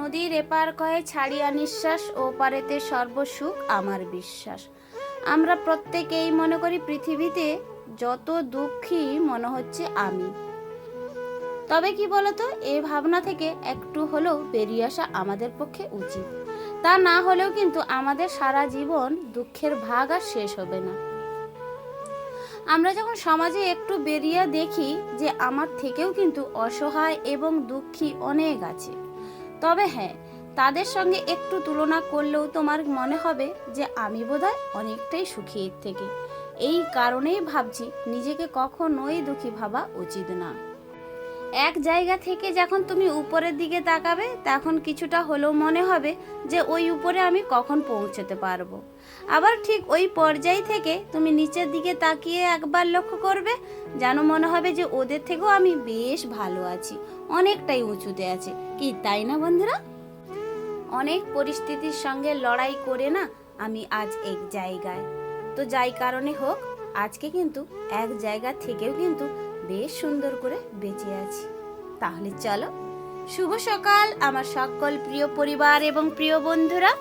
নদীর এপার কয়ে ছাড়িয়া নিঃশ্বাস ও পারেতে সর্বসুখ আমার বিশ্বাস। আমরা প্রত্যেকেই মনে করি পৃথিবীতে যত দুঃখী মনে হচ্ছে আমি। তবে কি বলতো এই ভাবনা থেকে একটু হলেও বেরিয়ে আসা আমাদের পক্ষে উচিত। তা না হলেও কিন্তু আমাদের সারা জীবন দুঃখের ভাগ আর শেষ হবে না। আমরা যখন সমাজে একটু বেরিয়ে দেখি যে আমার থেকেও কিন্তু অসহায় এবং দুঃখী অনেক আছে। তবে হ্যাঁ তাদের সঙ্গে একটু তুলনা করলেও তোমার মনে হবে যে আমি বোধহয় অনেকটাই সুখী এর থেকে। এই কারণেই ভাবছি, নিজেকে কখনোই দুঃখী ভাবা উচিত না। এক জায়গা থেকে যখন তুমি উপরের দিকে তাকাবে, তখন কিছুটা হলেও মনে হবে যে ওই উপরে আমি কখন পৌঁছতে পারব। আবার ঠিক ওই পর্যায় থেকে তুমি নিচের দিকে তাকিয়ে একবার লক্ষ্য করবে, যেন মনে হবে যে ওদের থেকেও আমি বেশ ভালো আছি, অনেকটাই উঁচুতে আছে। কি, তাই না বন্ধুরা? অনেক পরিস্থিতির সঙ্গে লড়াই করে না আমি আজ এক জায়গায়। তো যাই কারণে হোক, আজকে কিন্তু এক জায়গা থেকেও কিন্তু বেশ সুন্দর করে বেঁচে আছি। তাহলে চলো, শুভ সকাল আমার সকল প্রিয় পরিবার এবং প্রিয় বন্ধুরা।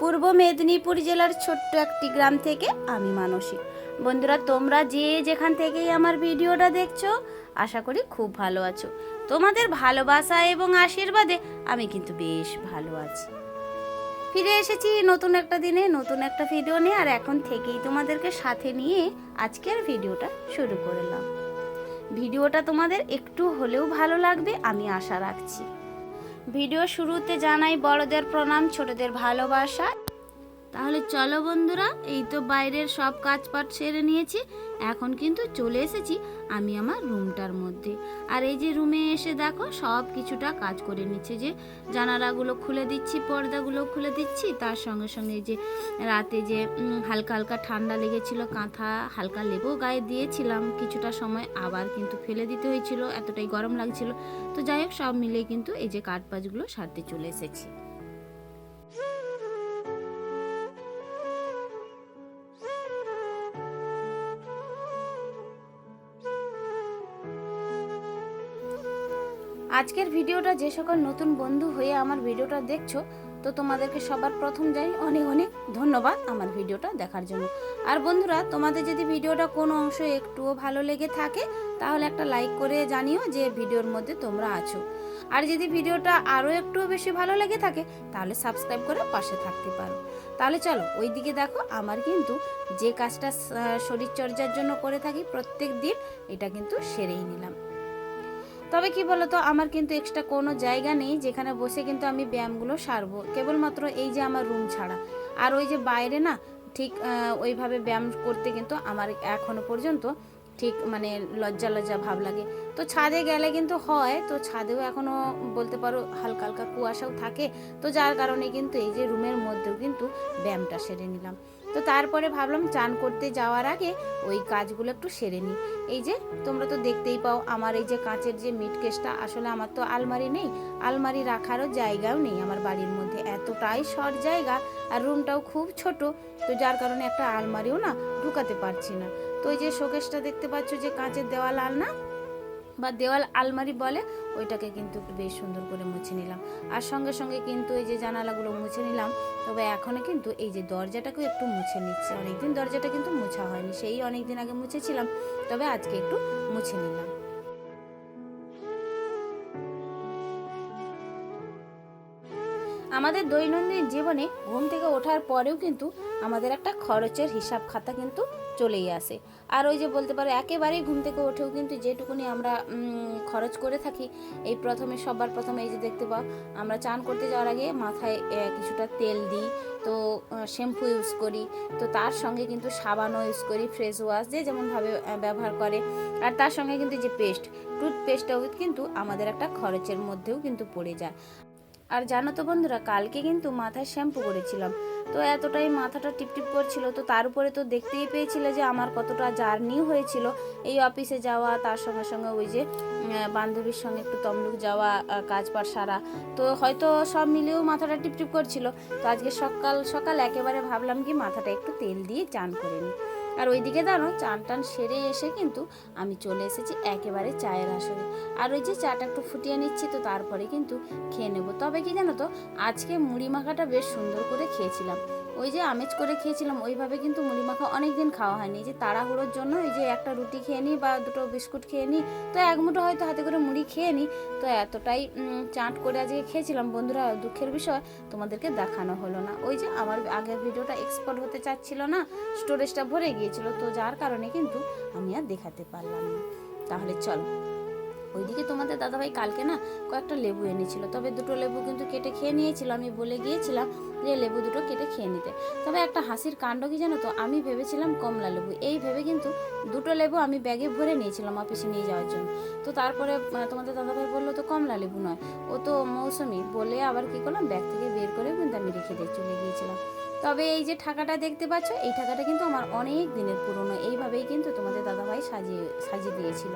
পূর্ব মেদিনীপুর জেলার ছোট্ট একটি গ্রাম থেকে আমি মানসী। বন্ধুরা, তোমরা যে যেখান থেকেই আমার ভিডিওটা দেখছ, আশা করি খুব ভালো আছো। তোমাদের ভালোবাসা এবং আশীর্বাদে আমি কিন্তু বেশ ভালো আছি। ফিরে এসেছি নতুন একটা দিনে, নতুন একটা ভিডিও নিয়ে, আর এখন থেকেই তোমাদেরকে সাথে নিয়ে আজকের ভিডিওটা শুরু করলাম। ভিডিওটা তোমাদের একটু হলেও ভালো লাগবে, আমি আশা রাখছি। ভিডিও শুরুতে জানাই বড়দের প্রণাম, ছোটদের ভালোবাসা। তাহলে চলো বন্ধুরা, এই তো বাইরের সব কাজপাট সেরে নিয়েছি। এখন কিন্তু চলে এসেছি আমি আমার রুমটার মধ্যে। আর এই যে রুমে এসে দেখো, সব কিছুটা কাজ করে নিচ্ছে যে জানালাগুলো খুলে দিচ্ছি, পর্দাগুলো খুলে দিচ্ছি। তার সঙ্গে সঙ্গে যে রাতে যে হালকা হালকা ঠান্ডা লেগেছিল, কাঁথা হালকা লেবু গায়ে দিয়েছিলাম। কিছুটা সময় আবার কিন্তু ফেলে দিতে হয়েছিল, এতটাই গরম লাগছিল। তো যাই হোক, সব মিলে কিন্তু এই যে কাঠপাজগুলো সারতে চলে এসেছি। আজকের ভিডিওটা যে সকল নতুন বন্ধু হয়ে আমার ভিডিওটা দেখছ, তো তোমাদেরকে সবার প্রথম যাই অনেক অনেক ধন্যবাদ আমার ভিডিওটা দেখার জন্য। আর বন্ধুরা, তোমাদের যদি ভিডিওটা কোনো অংশ একটুও ভালো লেগে থাকে, তাহলে একটা লাইক করে জানিও যে ভিডিওর মধ্যে তোমরা আছো। আর যদি ভিডিওটা আরও একটু বেশি ভালো লেগে থাকে, তাহলে সাবস্ক্রাইব করে পাশে থাকতে পারো। তাহলে চলো ওই দিকে দেখো, আমার কিন্তু যে কাজটা শরীরচর্চার জন্য করে থাকি প্রত্যেক দিন, এটা কিন্তু সেরেই নিলাম। তবে কি বলতো, আমার কিন্তু এক্সট্রা কোনো জায়গা নেই যেখানে বসে কিন্তু আমি ব্যায়ামগুলো সারবো। কেবলমাত্র এই যে আমার রুম ছাড়া। আর ওই যে বাইরে না, ঠিক ওইভাবে ব্যায়াম করতে কিন্তু আমার এখনও পর্যন্ত ঠিক মানে লজ্জা লজ্জা ভাব লাগে। তো ছাদে গেলে কিন্তু হয়, তো ছাদেও এখনও বলতে পারো হালকা হালকা কুয়াশাও থাকে। তো যার কারণে কিন্তু এই যে রুমের মধ্যেও কিন্তু ব্যায়ামটা সেরে নিলাম। তো তারপরে ভাবলাম চান করতে যাওয়ার আগে ওই কাজগুলো একটু সেরে নিই। এই যে, তোমরা তো দেখতেই পাও আমার এই যে কাঁচের যে মিট কেসটা আসলে আমার তো আলমারি নেই, আলমারি রাখারও জায়গাও নেই আমার বাড়ির মধ্যে। এতটাই শর্ট জায়গা আর রুমটাও খুব ছোট, তো যার কারণে একটা আলমারিও না ঢুকাতে পারছি না। তো ওই যে শোকেসটা দেখতে পাচ্ছ যে কাঁচের দেওয়াল আলনা বা দেওয়াল আলমারি বলে, ওইটাকে কিন্তু বেশ সুন্দর করে মুছে নিলাম। আর সঙ্গে সঙ্গে কিন্তু এই যে জানালাগুলো মুছে নিলাম, তবে এখনও কিন্তু এই যে দরজাটাকেও একটু মুছে নিচ্ছে। অনেকদিন দরজাটা কিন্তু মুছা হয়নি, সেই অনেকদিন আগে মুছেছিলাম, তবে আজকে একটু মুছে নিলাম। আমাদের দৈনন্দিন জীবনে ঘুম থেকে ওঠার পরেও কিন্তু আমাদের একটা খরচের হিসাব খাতা কিন্তু চলেই আসে। আর ওই যে বলতে পারো, একেবারেই ঘুম থেকে ওঠেও কিন্তু যেটুকুনি আমরা খরচ করে থাকি, এই প্রথমে, সবার প্রথমে এই যে দেখতে পাও, আমরা চান করতে যাওয়ার আগে মাথায় কিছুটা তেল দিই, তো শ্যাম্পু ইউজ করি, তো তার সঙ্গে কিন্তু সাবানও ইউজ করি ফ্রেশ ওয়াশ, যে যেমনভাবে ব্যবহার করে, আর তার সঙ্গে কিন্তু যে পেস্ট, টুথপেস্টটাও কিন্তু আমাদের একটা খরচের মধ্যেও কিন্তু পড়ে যায়। আর জানো তো বন্ধুরা, কালকে কিন্তু মাথায় শ্যাম্পু করেছিলাম তো এতটাই মাথাটা টিপটিপ করছিল। তো তার উপরে তো দেখতেই পেয়েছিলে যে আমার কতটা জার্নি হয়েছিল। এই অফিসে যাওয়া, তার সঙ্গে সঙ্গে ওই যে বান্ধবীর সঙ্গে একটু তমলুক যাওয়া কাজ পার সারা। তো হয়তো সব মিলেও মাথাটা টিপটিপ করছিল। তো আজকে সকাল সকাল একেবারে ভাবলাম কি মাথাটা একটু তেল দিয়ে চান করে নিই। আর ওই দিকে দাঁড়ো চান টান সেরে এসে কিন্তু আমি চলে এসেছি একেবারে চায়ের আসরে। আর ওই যে চাটা একটু ফুটিয়ে নিচ্ছি তো তারপরে কিন্তু খেয়ে নেব। তবে কি জানো তো, আজকে মুড়ি মাখাটা বেশ সুন্দর করে খেয়েছিলাম। ওই যে আমেজ করে খেয়েছিলাম, ওইভাবে কিন্তু মুড়ি মাখা অনেক দিন খাওয়া হয়নি। যে তাড়াহুড়োর জন্য এই যে একটা রুটি খেয়ে নিই বা দুটো বিস্কুট খেয়ে নিই, তো এক মুঠো হয়তো হাতে করে মুড়ি খেয়ে নিই। তো এতটাই চাট করে আজকে খেয়েছিলাম। বন্ধুরা, দুঃখের বিষয়, তোমাদেরকে দেখানো হলো না। ওই যে আমার আগের ভিডিওটা এক্সপোর্ট হতে চাচ্ছিল না স্টোরেজটা ভরে গিয়েছিল। তো যার কারণে কিন্তু আমি আর দেখাতে পারলাম না। তাহলে চলো। ওইদিকে তোমাদের দাদাভাই কালকে না কয়েকটা লেবু এনেছিল। তবে দুটো লেবু কিন্তু কেটে খেয়ে নিয়েছিল। আমি বলে গিয়েছিলাম যে লেবু দুটো কেটে খেয়ে নিতে। তবে একটা হাসির কাণ্ড কি জানো তো? আমি ভেবেছিলাম কমলা লেবু। এই ভেবে কিন্তু দুটো লেবু আমি ব্যাগে ভরে নিয়েছিলাম অফিসে নিয়ে যাওয়ার জন্য। তো তারপরে তোমাদের দাদাভাই বলল, তো কমলা লেবু নয়। ও তো মৌসুমি। বলে আবার কি করলাম? ব্যাগ থেকে বের করে কিন্তু আমি রেখে দিয়ে চলে গিয়েছিলাম। তবে এই যে ঠাকাটা দেখতে পাচ্ছ, এই ঠাকাটা কিন্তু আমার অনেক দিনের পুরনো। এইভাবেই কিন্তু তোমাদের দাদাভাই সাজিয়ে সাজিয়ে দিয়েছিল।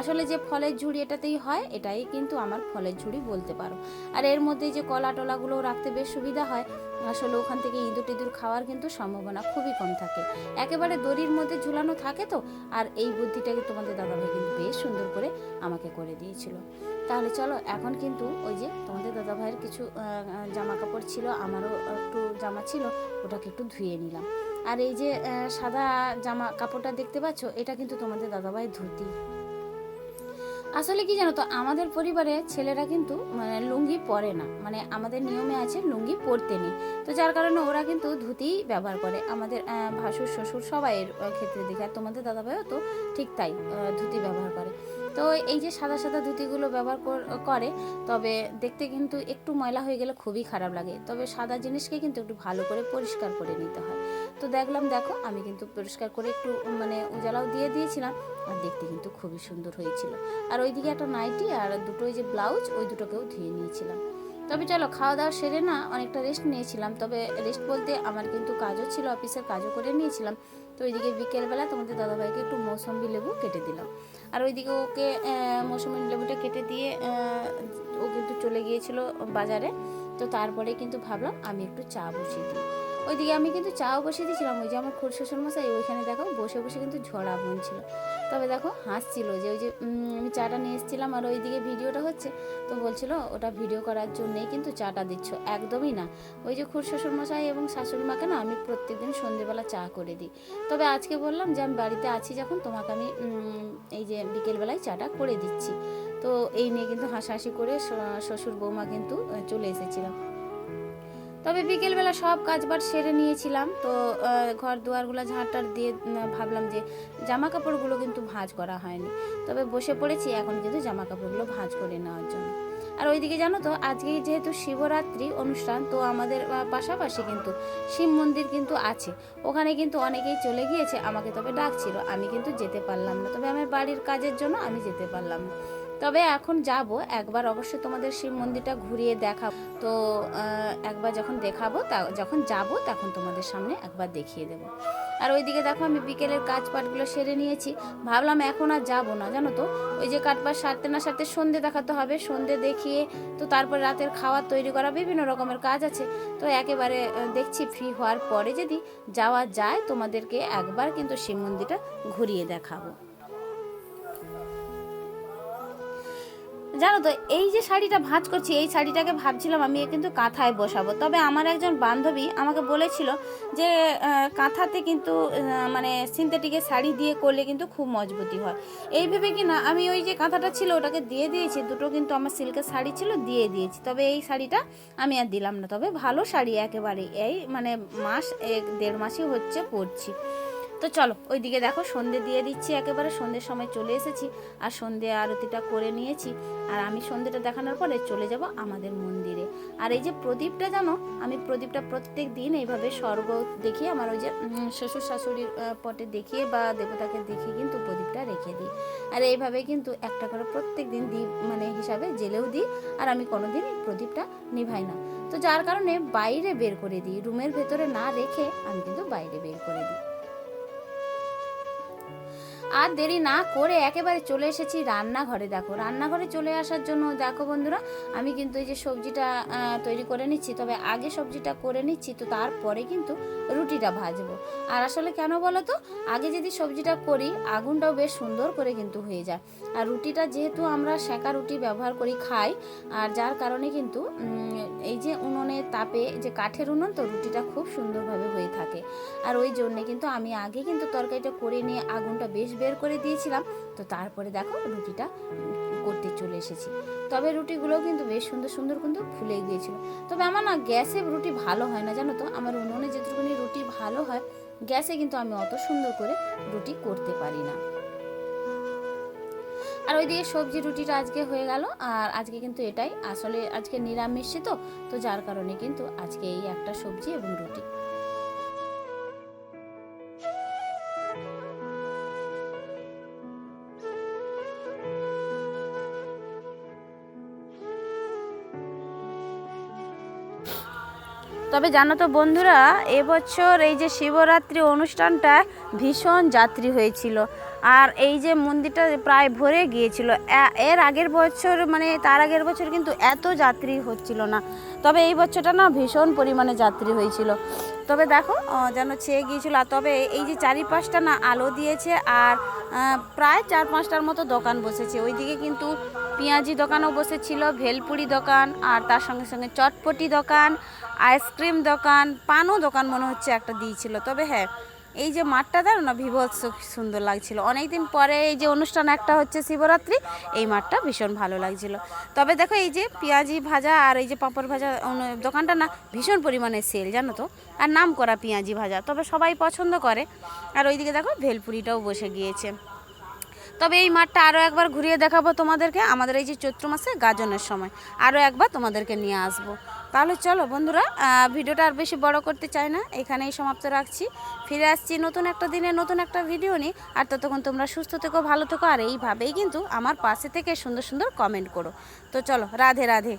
আসলে যে ফলের ঝুড়ি এটাতেই হয়, এটাই কিন্তু আমার ফলের ঝুড়ি বলতে পারো। আর এর মধ্যে যে কলা টলাগুলো রাখতে বেশ সুবিধা হয়। আসলে ওখান থেকে ইঁদুর টিঁদুর খাওয়ার কিন্তু সম্ভাবনা খুবই কম থাকে। একেবারে দড়ির মধ্যে ঝুলানো থাকে তো, আর এই বুদ্ধিটাকে তোমাদের দাদাভাই কিন্তু বেশ সুন্দর করে আমাকে করে দিয়েছিল। তাহলে চলো, এখন কিন্তু ওই যে তোমাদের দাদা ভাইয়ের কিছু জামা কাপড় ছিল, আমারও একটু জামা ছিল, ওটাকে একটু ধুয়ে নিলাম। আর এই যে সাদা জামা কাপড়টা দেখতে পাচ্ছ, এটা কিন্তু তোমাদের দাদাভাইয়ের ধুতি। আসলে কি জানো তো, আমাদের পরিবারে ছেলেরা কিন্তু মানে লুঙ্গি পরে না। মানে আমাদের নিয়মে আছে লুঙ্গি পরতে নেই। তো যার কারণে ওরা কিন্তু ধুতিই ব্যবহার করে। আমাদের ভাসুর, শ্বশুর সবাইয়ের ক্ষেত্রে দেখি, আর তোমাদের দাদাভাইও তো ঠিক তাই ধুতি ব্যবহার করে। তো এই যে সাদা সাদা ধুতিগুলো ব্যবহার কর- তবে দেখতে কিন্তু একটু ময়লা হয়ে গেলে খুবই খারাপ লাগে। তবে সাদা জিনিসকে কিন্তু একটু ভালো করে পরিষ্কার করে নিতে হয়। তো দেখলাম, দেখো, আমি কিন্তু পরিষ্কার করে একটু মানে উজালাও দিয়ে দিয়েছিলাম, আর দেখতে কিন্তু খুবই সুন্দর হয়েছিল। আর ওইদিকে একটা নাইটি আর দুটো ওই যে ব্লাউজ, ওই দুটোকেও ধুয়ে নিয়েছিলাম। তবে চলো খাওয়া দাওয়া সেরে না অনেকটা রেস্ট নিয়েছিলাম। তবে রেস্ট বলতে আমার কিন্তু কাজও ছিল অফিসের কাজও করে নিয়েছিলাম। তো ওইদিকে বিকেলবেলা তোমাদের দাদাভাইকে একটু মৌসম্বি লেবু কেটে দিলাম। আর ওইদিকে ওকে আহ, মৌসুমি লেবুটা কেটে দিয়ে ও কিন্তু চলে গিয়েছিল বাজারে। তো তারপরে কিন্তু ভাবলাম আমি একটু চা বসিয়ে দিই। ওইদিকে আমি কিন্তু চাও বসিয়ে দিয়েছিলাম ওই যে আমার খুর শ্বশুর মশাই ওইখানে দেখো বসে বসে কিন্তু ঝড়া বুনছিল তবে দেখো হাসছিল যে ওই যে আমি চাটা নিয়ে এসেছিলাম আর ওইদিকে ভিডিওটা হচ্ছে, তো বলছিল ওটা ভিডিও করার জন্যেই কিন্তু চাটা দিচ্ছ। একদমই না। ওই যে খুর শ্বশুর মশাই এবং শাশুড়ি মাকে না আমি প্রত্যেকদিন সন্ধেবেলা চা করে দিই। তবে আজকে বললাম যে আমি বাড়িতে আছি যখন, তোমাকে আমি এই যে বিকেলবেলায় চাটা করে দিচ্ছি। তো এই নিয়ে কিন্তু হাসাহাসি করে শ্বশুর বৌমা কিন্তু চলে এসেছিলাম তবে বিকেলবেলা সব কাজবাজ সেরে নিয়েছিলাম। তো ঘর দুয়ারগুলো ঝাঁটার দিয়ে ভাবলাম যে জামা কাপড়গুলো কিন্তু ভাঁজ করা হয়নি। তবে বসে পড়েছি এখন কিন্তু জামা কাপড়গুলো ভাঁজ করে নেওয়ার জন্য। আর ওইদিকে জানো তো আজকে যেহেতু শিবরাত্রি অনুষ্ঠান, তো আমাদের পাশাপাশি কিন্তু শিব মন্দির কিন্তু আছে। ওখানে কিন্তু অনেকেই চলে গিয়েছে, আমাকে তবে ডাকছিল, আমি কিন্তু যেতে পারলাম না। তবে আমার বাড়ির কাজের জন্য আমি যেতে পারলাম না। তবে এখন যাব, একবার অবশ্যই তোমাদের শিব মন্দিরটা ঘুরিয়ে দেখাবো। তো একবার যখন দেখাবো, তা, যখন যাব, তখন তোমাদের সামনে একবার দেখিয়ে দেবো। আর ওইদিকে দেখো আমি বিকেলের কাজ পাটগুলো সেরে নিয়েছি। ভাবলাম এখন আর যাব না, জানো তো? ওই যে কাটপাট সারতে না সারতে সন্ধে দেখাতে হবে, সন্ধে দেখিয়ে তো তারপর রাতের খাবার তৈরি করা বিভিন্ন রকমের কাজ আছে। তো একেবারে দেখছি ফ্রি হওয়ার পরে যদি যাওয়া যায়, তোমাদেরকে একবার কিন্তু শিব মন্দিরটা ঘুরিয়ে দেখাবো। জানো তো, এই যে শাড়িটা ভাঁজ করছি, এই শাড়িটাকে ভাবছিলাম আমি কিন্তু কাঁথায় বসাবো। তবে আমার একজন বান্ধবী আমাকে বলেছিল যে কাঁথাতে কিন্তু মানে সিনথেটিকের শাড়ি দিয়ে করলে কিন্তু খুব মজবুতি হয়। এই ভেবে কি না, আমি ওই যে কাঁথাটা ছিল ওটাকে দিয়ে দিয়েছি, দুটো কিন্তু আমার সিল্কের শাড়ি ছিল, দিয়ে দিয়েছি। তবে এই শাড়িটা আমি আর দিলাম না। তবে ভালো শাড়ি একেবারে, এই মানে মাস এক দেড় মাসই হচ্ছে পরছি। তো চলো, ওইদিকে দেখো, সন্ধে দিয়ে দিচ্ছি একেবারে, সন্ধ্যের সময় চলে এসেছি আর সন্ধে আরতিটা করে নিয়েছি। আর আমি সন্ধেটা দেখানোর পরে চলে যাব আমাদের মন্দিরে। আর এই যে প্রদীপটা জানো, আমি প্রদীপটা প্রত্যেক দিন এইভাবে স্বর্গ দেখিয়ে, আমার ওই যে শ্বশুর শাশুড়ির পটে দেখিয়ে বা দেবতাকে দেখিয়ে কিন্তু প্রদীপটা রেখে দিই। আর এইভাবে কিন্তু একটা করে প্রত্যেক দিন দ্বীপ মানে হিসাবে জেলেও দিই, আর আমি কোনোদিন প্রদীপটা নিভাই না। তো যার কারণে বাইরে বের করে দিই, রুমের ভেতরে না রেখে আমি কিন্তু বাইরে বের করে দিই। আর দেরি না করে একেবারে চলে এসেছি রান্নাঘরে। দেখো, রান্নাঘরে চলে আসার জন্য দেখো বন্ধুরা, আমি কিন্তু এই যে সবজিটা তৈরি করে নিচ্ছি, তবে আগে সবজিটা করে নিচ্ছি, তো তারপরে কিন্তু রুটিটা ভাজবো। আর আসলে কেন বলো তো আগে যদি সবজিটা করি, আগুনটাও বেশ সুন্দর করে কিন্তু হয়ে যায়। আর রুটিটা যেহেতু আমরা সেঁকা রুটি ব্যবহার করি, খাই, আর যার কারণে কিন্তু এই যে উনুনের তাপে যে কাঠের উনুন, তো রুটিটা খুব সুন্দরভাবে হয়ে থাকে। আর ওই জন্যে কিন্তু আমি আগে কিন্তু তরকারিটা করে নিয়ে আগুনটা বেশ বের করে দিয়েছিলাম। তো তারপরে দেখো রুটিটা করতে চলে এসেছি। তবে রুটিগুলো কিন্তু বেশ সুন্দর সুন্দর কিন্তু ফুলে গিয়েছিল। তবে আমার না গ্যাসে রুটি ভালো হয় না, জানো তো? আমার উনুনে যেটুকুনি রুটি ভালো হয়, গ্যাসে কিন্তু আমি অত সুন্দর করে রুটি করতে পারি না। আর ওইদিকে সবজি রুটিটা আজকে হয়ে গেল, আর আজকে কিন্তু এটাই। আসলে আজকে নিরামিষই তো তো যার কারণে কিন্তু আজকে এই একটা সবজি এবং রুটি। তবে জানো তো বন্ধুরা এবছর এই যে শিবরাত্রি অনুষ্ঠানটা ভীষণ যাত্রী হয়েছিল। আর এই যে মন্দিরটা প্রায় ভরে গিয়েছিল এর আগের বছর মানে তার আগের বছর কিন্তু এত যাত্রী হচ্ছিল না। তবে এই বছরটা না ভীষণ পরিমাণে যাত্রী হয়েছিল। তবে দেখো যেন ছেয়ে গিয়েছিল। আর তবে এই যে চারিপাশটা না আলো দিয়েছে আর প্রায় চার পাঁচটার মতো দোকান বসেছে। ওইদিকে কিন্তু পেঁয়াজি দোকানও বসেছিল, ভেলপুরি দোকান, আর তার সঙ্গে সঙ্গে চটপটি দোকান, আইসক্রিম দোকান, পানও দোকান মনে হচ্ছে একটা দিয়েছিল। তবে হ্যাঁ এই যে মাঠটা দেখো না বিভৎস সুন্দর লাগছিল। অনেকদিন পরে এই যে অনুষ্ঠান একটা হচ্ছে শিবরাত্রি, এই মাঠটা ভীষণ ভালো লাগছিল। তবে দেখো এই যে পেঁয়াজি ভাজা আর এই যে পাঁপড় ভাজা দোকানটা না ভীষণ পরিমাণে সেল জানো তো? আর নাম করা পেঁয়াজি ভাজা, তবে সবাই পছন্দ করে। আর ওইদিকে দেখো ভেলপুরিটাও বসে গিয়েছে। তবে এই মাঠটা আরও একবার ঘুরিয়ে দেখাবো তোমাদেরকে, আমাদের এই যে চৈত্র মাসে গাজনের সময়। আরও একবার তোমাদেরকে নিয়ে আসব। তাহলে চলো বন্ধুরা ভিডিওটা আর বেশি বড় করতে চাই না, এখানেই সমাপ্ত রাখছি। ফিরে আসছি নতুন একটা দিনে, নতুন একটা ভিডিও নিই আর ততক্ষণ তোমরা সুস্থ থেকো, ভালো থেকো, আর এইভাবেই কিন্তু আমার পাশে থেকে সুন্দর সুন্দর কমেন্ট করো। তো চলো, রাধে রাধে।